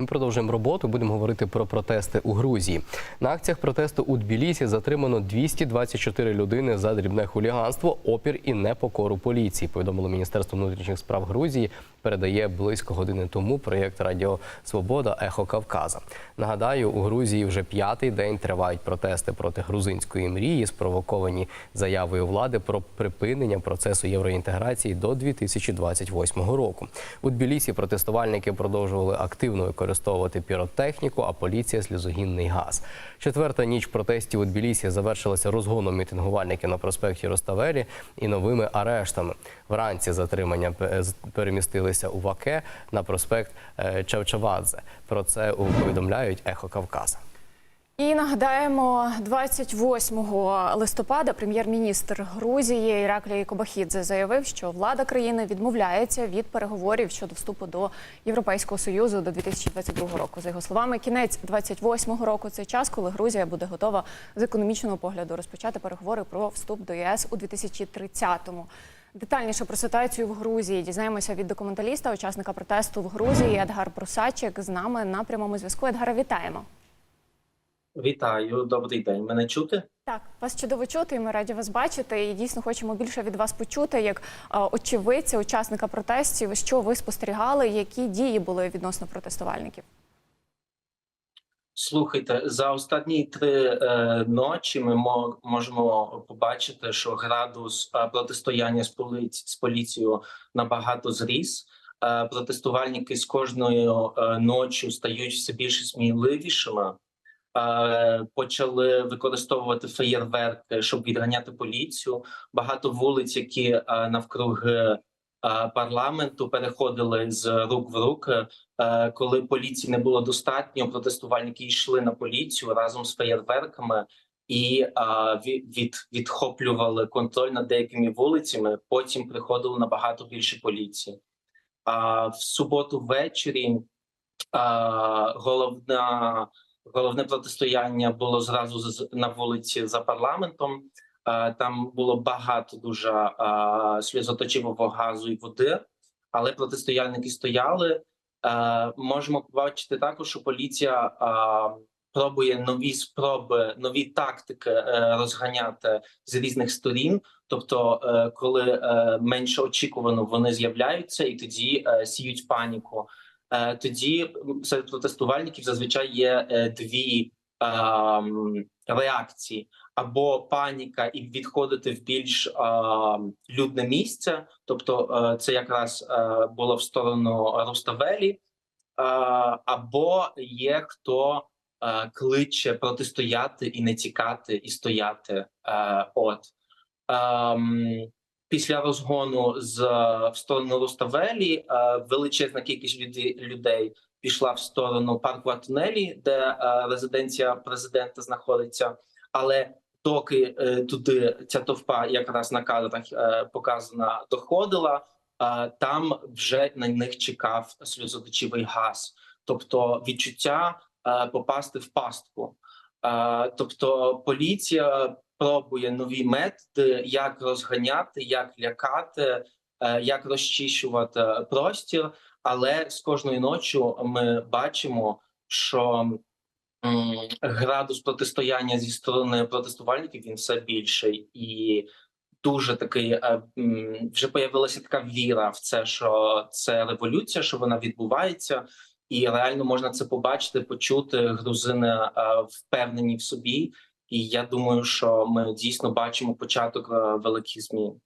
Ми продовжуємо роботу. Будемо говорити про протести у Грузії. На акціях протесту у Тбілісі затримано 224 людини за дрібне хуліганство, опір і непокору поліції. Повідомило Міністерство внутрішніх справ Грузії. Передає близько години тому проєкт Радіо Свобода Ехо Кавказа. Нагадаю, у Грузії вже п'ятий день тривають протести проти грузинської мрії, спровоковані заявою влади про припинення процесу євроінтеграції до 2028 року. У Тбілісі протестувальники продовжували активно використовувати піротехніку, а поліція сльозогінний газ. Четверта ніч протестів у Тбілісі завершилася розгоном мітингувальників на проспекті Роставелі і новими арештами. Вранці затримання пе- перемістилися у Ваке на проспект е, Чавчавадзе. Про це повідомляють Ехо Кавказа. І нагадаємо, 28 листопада прем'єр-міністр Грузії Іраклій Кобахідзе заявив, що влада країни відмовляється від переговорів щодо вступу до Європейського союзу до 2022 року. За його словами, кінець 28 року це час, коли Грузія буде готова з економічного погляду розпочати переговори про вступ до ЄС у 2030-му. Детальніше про ситуацію в Грузії дізнаємося від документаліста, учасника протесту в Грузії Едгар Прусачик з нами на прямому зв'язку. Едгара, вітаємо. Вітаю, добрий день. Мене чути? Так, вас чудово чути, і ми раді вас бачити. І дійсно хочемо більше від вас почути, як е, очевидця, учасника протестів, що ви спостерігали, які дії були відносно протестувальників. Слухайте, за останні три е, ночі ми мо- можемо побачити, що градус е, протистояння з, поліці- з поліцією набагато зріс. Е, протестувальники з кожною е, ночі стають все більш сміливішими. Е, почали використовувати феєрверки, щоб відганяти поліцію. Багато вулиць, які е, навкруги парламенту переходили з рук в руки. Е, коли поліції не було достатньо, протестувальники йшли на поліцію разом з феєрверками і від, від, відхоплювали контроль над деякими вулицями. Потім приходило набагато більше поліції. А в суботу ввечері головна головне протистояння було зразу на вулиці за парламентом. Там було багато дуже сльозоточивого газу і води, але протистояльники стояли. Можемо побачити також, що поліція пробує нові спроби, нові тактики е, розганяти з різних сторін. Тобто, е, коли е, менше очікувано вони з'являються і тоді сіють паніку. Тоді серед протестувальників зазвичай є дві реакції: або паніка і відходити в більш е, людне місце, тобто е, це якраз е, було в сторону Руставелі, е, або є хто е, кличе протистояти і не тікати, і стояти. Е, от ем, після розгону з в сторону Руставелі е, величезна кількість людей пішла в сторону парку Атунелі, де е, резиденція президента знаходиться, але доки е, туди ця товпа якраз на кадрах е, показана доходила, там вже на них чекав сльозоточивий газ, тобто відчуття попасти в пастку. Тобто поліція пробує нові методи, як розганяти, як лякати, як розчищувати простір. Але з кожною ночі ми бачимо, що градус протистояння зі сторони протестувальників він все більший і дуже такий е, вже появилася така віра в це, що це революція, що вона відбувається, і реально можна це побачити, почути. Грузини е, впевнені в собі, і я думаю, що ми дійсно бачимо початок е, великих змін.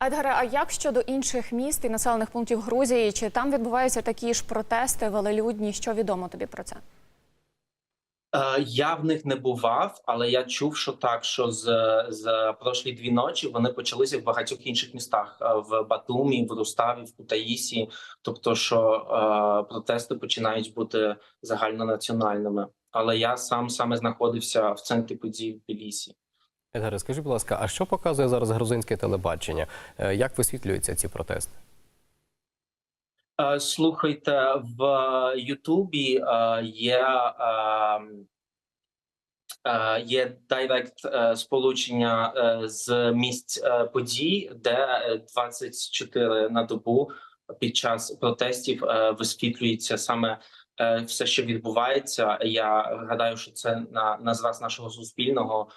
Едгаре, а як щодо інших міст і населених пунктів Грузії? Чи там відбуваються такі ж протести велелюдні? Що відомо тобі про це? Е, Я в них не бував, але я чув, що так, що з, з прошлі дві ночі вони почалися в багатьох інших містах: е, в Батумі, в Руставі, в Кутаїсі. Тобто, що е, протести починають бути загальнонаціональними. Але я сам саме знаходився в центрі подій в Білісі. Едгаре, скажіть, будь ласка, а що показує зараз грузинське телебачення? Е, Як висвітлюються ці протести? Е, Слухайте, в Ютубі е, є, е, є директ е, сполучення з місць подій, де е, 24 на добу під час протестів висвітлюється саме все, що відбувається. Я гадаю, що це на, на зраз нашого суспільного.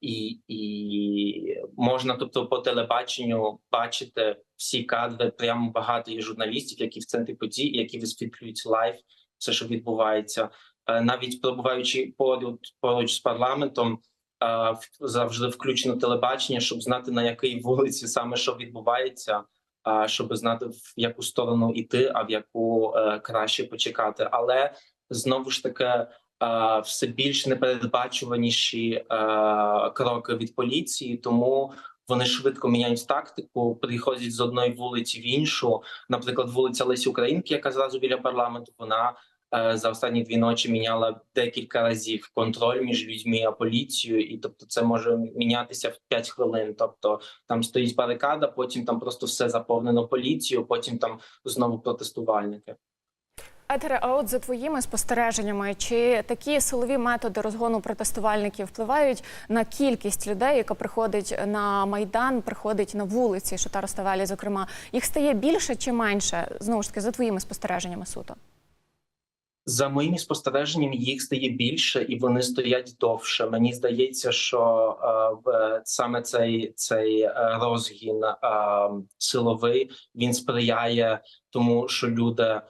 І, і можна, тобто, по телебаченню бачити всі кадри. Прямо багато є журналістів, які в центрі подій, які висвітлюють лайв, все, що відбувається. Е, навіть перебуваючи поруч, поруч з парламентом, е, завжди включено телебачення, щоб знати на якій вулиці саме що відбувається, а щоб знати в яку сторону йти, а в яку е, краще почекати. Але знову ж таки. Е, Все більш непередбачуваніші е, кроки від поліції, тому вони швидко міняють тактику, приходять з одної вулиці в іншу. Наприклад, вулиця Лесі Українки, яка зразу біля парламенту, вона е, за останні дві ночі міняла декілька разів контроль між людьми і поліцією, і тобто це може мінятися в 5 хвилин. Тобто там стоїть барикада, потім там просто все заповнено поліцією, потім там знову протестувальники. Етере, а от за твоїми спостереженнями, чи такі силові методи розгону протестувальників впливають на кількість людей, яка приходить на майдан, приходить на вулиці Шотароставелі, зокрема, їх стає більше чи менше? Знову ж таки, за твоїми спостереженнями суто. За моїми спостереженнями, їх стає більше і вони стоять довше. Мені здається, що е, саме цей, цей е, розгін е, силовий він сприяє тому, що люди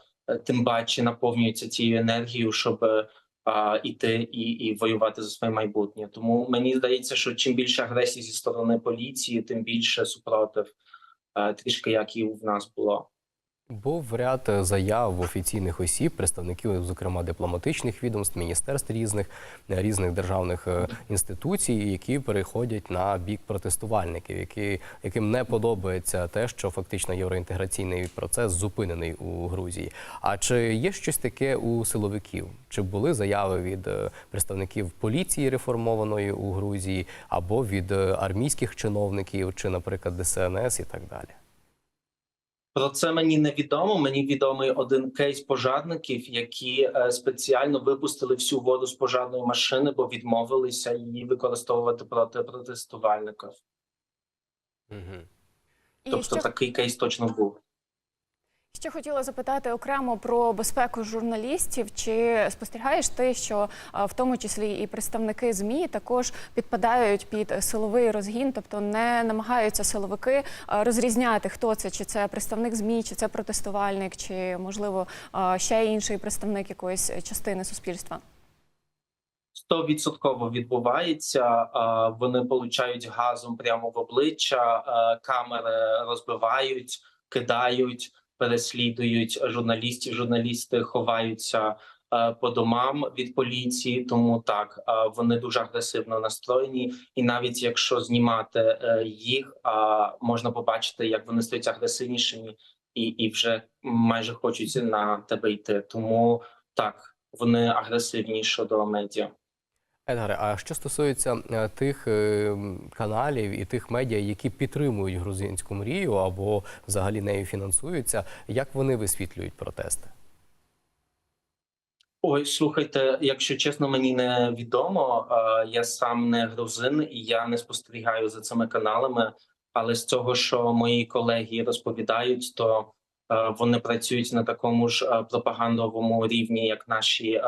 тим паче наповнюються цією енергією, щоб а, іти і, і воювати за своє майбутнє. Тому мені здається, що чим більше агресії зі сторони поліції, тим більше супротив, а, трішки як і в нас було. Був ряд е, заяв офіційних осіб, представників, зокрема дипломатичних відомств, міністерств різних е, різних державних е, інституцій, які переходять на бік протестувальників, які яким не подобається те, що фактично євроінтеграційний процес зупинений у Грузії. А чи є щось таке у силовиків? Чи були заяви від представників поліції реформованої у Грузії або від армійських чиновників, чи, наприклад, ДСНС і так далі? Про це мені не відомо. Мені відомий один кейс пожарників, які е, спеціально випустили всю воду з пожарної машини, бо відмовилися її використовувати проти протестувальників. Угу. Тобто ще такий кейс точно був. Ще хотіла запитати окремо про безпеку журналістів. Чи спостерігаєш ти, що в тому числі і представники змі також підпадають під силовий розгін, тобто не намагаються силовики розрізняти, хто це, чи це представник змі, чи це протестувальник, чи можливо ще інший представник якоїсь частини суспільства? Стовідсотково відбувається. Вони получають газом прямо в обличчя, камери розбивають, кидають, переслідують журналістів. Журналісти ховаються а, по домам від поліції. Тому так а, вони дуже агресивно настроєні. І навіть якщо знімати е, їх, можна побачити, як вони стають агресивнішими і, і вже майже хочуть на тебе йти. Тому так вони агресивні щодо медіа. Едгаре, а що стосується е, тих е, каналів і тих медіа, які підтримують грузинську мрію або взагалі нею фінансуються, як вони висвітлюють протести? Ой, слухайте, якщо чесно, мені не відомо. Я сам не грузин і я не спостерігаю за цими каналами. Але з цього, що мої колеги розповідають, то е, вони працюють на такому ж пропагандовому рівні, як наші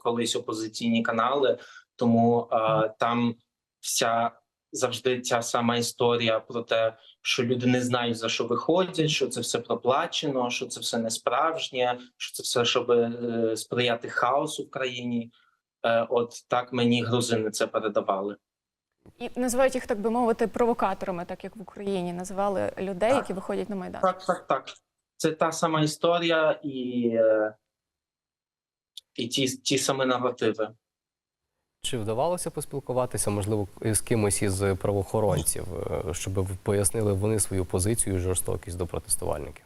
колись опозиційні канали. Тому е, там вся завжди ця сама історія про те, що люди не знають за що виходять, що це все проплачено, що це все не справжнє, що це все щоб е, сприяти хаосу в країні. Е, от так мені грузини це передавали. І називають їх, так би мовити, провокаторами, так як в Україні називали людей, Так. які виходять на майдан. Так, так, так. Це та сама історія і, е, і ті, ті самі наративи. Чи вдавалося поспілкуватися, можливо, з кимось із правоохоронців, е, щоб пояснили вони свою позицію і жорстокість до протестувальників?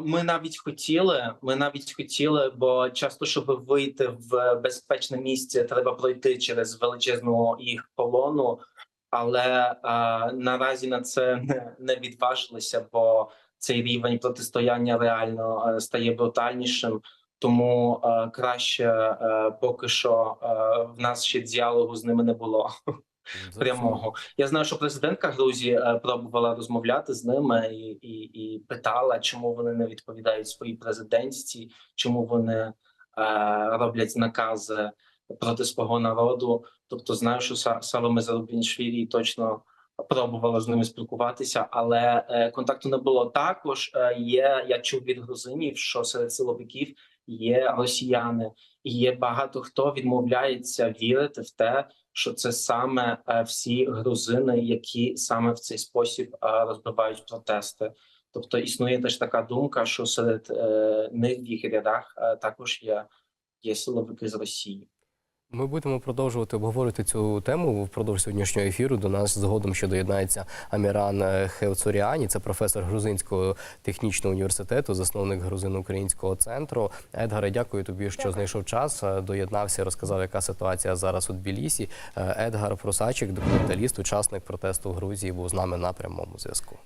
Ми навіть хотіли. Ми навіть хотіли, бо часто, щоб вийти в безпечне місце, треба пройти через величезну їх колону. Але а, наразі на це не, відважилися, бо цей рівень протистояння реально е, стає брутальнішим. Тому е, краще е, поки що е, в нас ще діалогу з ними не було. прямого. Я знаю, що президентка Грузії е, пробувала розмовляти з ними і, і, і питала, чому вони не відповідають своїй президентській, чому вони е, роблять накази проти свого народу. Тобто, знаю, що Са- Саломе Зарубіншвілі точно пробувала з ними спілкуватися, але е, контакту не було. Також е, є. Я чув від грузинів, що серед силовиків є росіяни, і є багато хто відмовляється вірити в те, що це саме е, всі грузини, які саме в цей спосіб розбивають протести. Тобто існує теж така думка, що серед них в їх рядах також є, є силовики з Росії. Ми будемо продовжувати обговорити цю тему впродовж сьогоднішнього ефіру. До нас згодом ще доєднається Аміран е, Хевцуріані, це професор Грузинського технічного університету, засновник грузино-українського центру. Едгаре, дякую тобі, що знайшов час. е, Доєднався, розказав, яка ситуація зараз у Тбілісі. Е, Едгар Прусачик, документаліст, учасник протесту в Грузії, був з нами на прямому зв'язку.